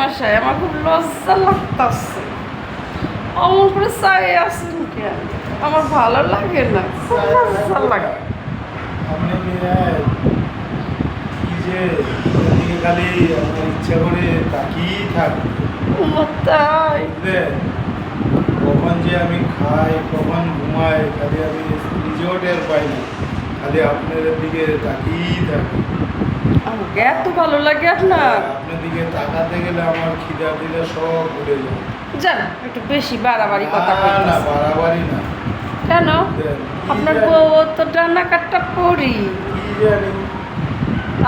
মশাই আমার খুব লজ্জা লাগতাছে। অমন করে চাই আছেন কেন আমার ভালো লাগে না লজ্জা লাগে। কি কি খালি ইচ্ছা করে তাকিয়েই তাই? কখন যে আমি খাই কখন ঘুমাই খালি আমি নিজেও টের পাই না। খালি আপনার দিকে তাকিয়েই থাকি এত ভালো লাগে আপনার। আপনার দিকে তাকাতে গেলে আমার খিদা সব যায় জান একটু বেশি বাড়াবাড়ি কথা না, না কইতাছে বাড়াবাড়ি না। কেন? আপনার বউ তো ডানা কাটটা পড়ি কি জানি।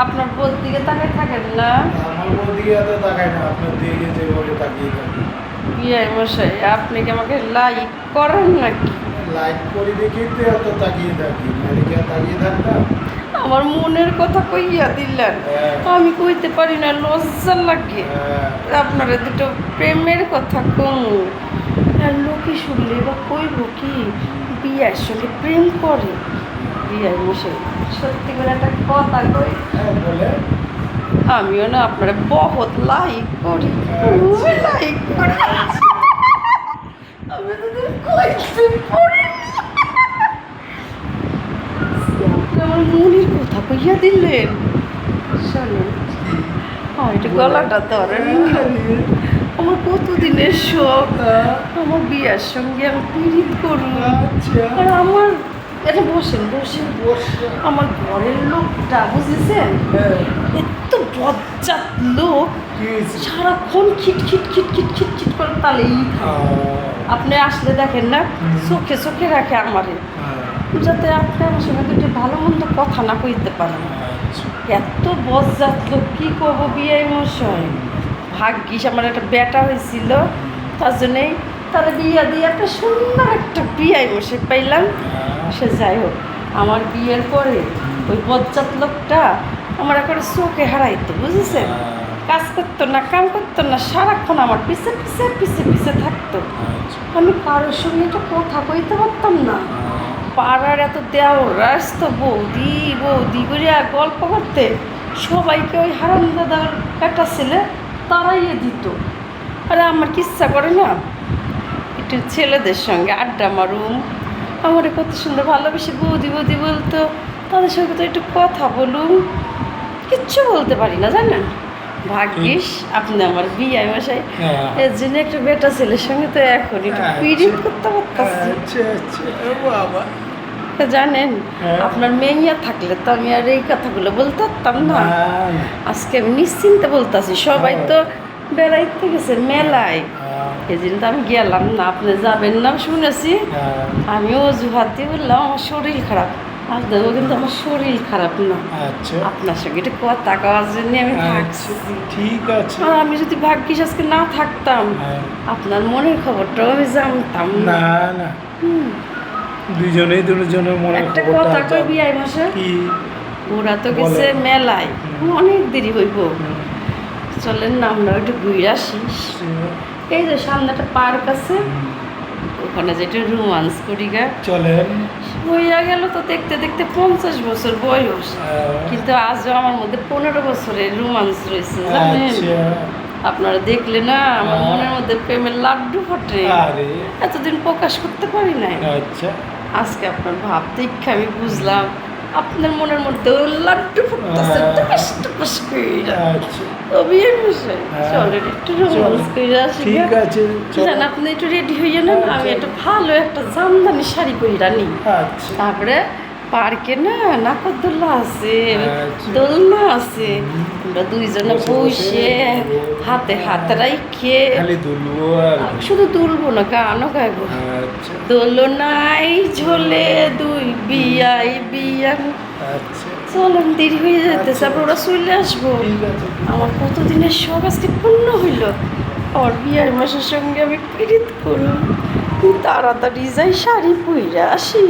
আপনার দিকে তাকাই থাকেন না। আমার বউ দিকে এত না আপনার দিকে যেভাবে তাকিয়ে থাকি। ইয়ে মশাই আপনি কি আমাকে লাইক করেন নাকি? লাইক করে তো এত তাকিয়ে থাকি। কি তাকিয়ে থাকতাম? আমার মনের কথা কইয়া দিলেন। হ্যাঁ। আমি কইতে পারি না লজ্জা লাগে। হ্যাঁ, আপনারা দুটো প্রেমের কথা কম। আর লোকে শুনলে বা কইব কি বিয়ার সঙ্গে প্রেম করে। বিয়ার মশাই সত্যি করে একটা কথা কই। হ্যাঁ, আমিও না আপনারা বহুত লাইক করি। খুব লাইক করি। আমি তো কইতে পারি না। আমার মনের কথা কইয়া দিলেন। হ্যাঁ এটা গলাটা ধরেন। আমার কতদিনের শখ। আমার বিয়ার সঙ্গে আমি পীড়িত করব আচ্ছা। আর আমার এটা বসেন বসেন। বসে। আমার ঘরের লোকটা বুঝেছেন? হ্যাঁ, এত বজ্জাত লোক। সারাক্ষণ খিট খিট খিট খিট খিট খিট করে তালেই আপনি আসলে দেখেন না চোখে চোখে রাখে আমারে। হ্যাঁ, যাতে আপনি আমার সঙ্গে দুটো ভালো মন্দ কথা না কইতে পারেন। এত বজ্জাত লোক, কি করব বিয়ে মশাই ভাগ্যিস আমার একটা বেটা হয়েছিল, তার জন্যেই তারা বিয়া দিয়ে একটা সুন্দর একটা বিয়াই মশাই পাইলাম সে যাই হোক, আমার বিয়ের পরে ওই বজ্জাত লোকটা আমার একবারে চোখে হারাইতো, বুঝেছেন কাজ করতো না, কাম করতো না, সারাক্ষণ আমার পিছে পিছে পিছে পিছে থাকতো। আমি কারোর সঙ্গে একটা কথা কইতে পারতাম না পাড়ার এত দেওয়া তো বৌদি বৌদি করে আর গল্প করতে। সবাইকে ওই হারাম দাদার একটা ছেলে তারাইয়ে দিত। আরে আমার কি ইচ্ছা করে না? একটু ছেলেদের সঙ্গে আড্ডা মারুম। আমার কত সুন্দর ভালোবেসে বৌদি বৌদি বলতো। তাদের সঙ্গে তো একটু কথা বলুম। কিচ্ছু বলতে পারি না, জানেন? ভাগ্যিস আপনি আমার বিয়ে মশাই হ্যাঁ। এর জন্য একটা বেটা ছেলের সঙ্গে তো এখন একটু আচ্ছা। পিড়িত করতে পারতাছি আচ্ছা, আচ্ছা। তো জানেন হ্যাঁ। আপনার মেইয়া থাকলে তো আমি আর এই কথাগুলো বলতে পারতাম না। আজকে আমি নিশ্চিন্তে বলতাছি সবাই তো বেড়াইতে গেছে মেলায় জন্য তো আমি গেলাম না আপনি যাবেন না শুনেছি হ্যাঁ, আমি অজুহাত দিয়ে বললাম আমার শরীর খারাপ আর দেখো কিন্তু আমার শরীর খারাপ না। আচ্ছা। আপনার সঙ্গে একটু কথা কওয়ার জন্য আমি আচ্ছা, থাকছি ঠিক আছে। আর আমি যদি ভাগ্যিস আজকে না থাকতাম হ্যাঁ। আপনার মনের খবরটাও আমি জানতাম। না না। দুজনেই দুজনের মনে একটা কথা কই বিয়াই মাসে কি? ওরা তো গেছে মেলায়। অনেক দেরি হইব। চলেন না আমরা একটু ঘুরে আসি। এই যে সামনে একটা পার্ক আছে। ওখানে যেটা রোমান্স করি গা চলেন। হইয়া গেল তো দেখতে দেখতে পঞ্চাশ বছর বয়স। কিন্তু আজ আমার মধ্যে পনেরো বছরের রোমান্স রয়েছে জানেন? আচ্ছা আপনারা দেখলে না আমার। মনের মধ্যে প্রেমের লাড্ডু ফটে। এতদিন প্রকাশ করতে পারি নাই। আচ্ছা। আজকে আপনার ভাব দেখে আমি বুঝলাম আপনার মনের মধ্যে লাড্ডু ফুটতেছে হ্যাঁ। টুকাস টুকাস কইরা। আচ্ছা। তবে মশাই হ্যাঁ। চলেন একটু রোমান্স করে আসি ঠিক আছে জান আপনি একটু রেডি হইয়া নেন আমি আচ্ছা। একটা ভালো একটা জামদানি শাড়ি পরিরা নিই। আচ্ছা। তারপরে পার্কে না নাকরদোল্লা আছে আচ্ছা। দোলনা আছে। আমরা দুইজনে বসে হাতে হাত রাইখে দুলবো শুধু তুলবো না গানও গাইবো। আচ্ছা। দোলনাই ঝোলে দুই বিয়াই বিয়ান। আচ্ছা। চলেন দেরি হয়ে যেতেছে তারপর ওরা চলে আসব। আমার কতদিনের শখ আজকে পূর্ণ হইল। আর বিয়ার মাসের সঙ্গে আমি পীড়িত করুন তাড়াতাড়ি যাই শাড়ি পইরা আসি।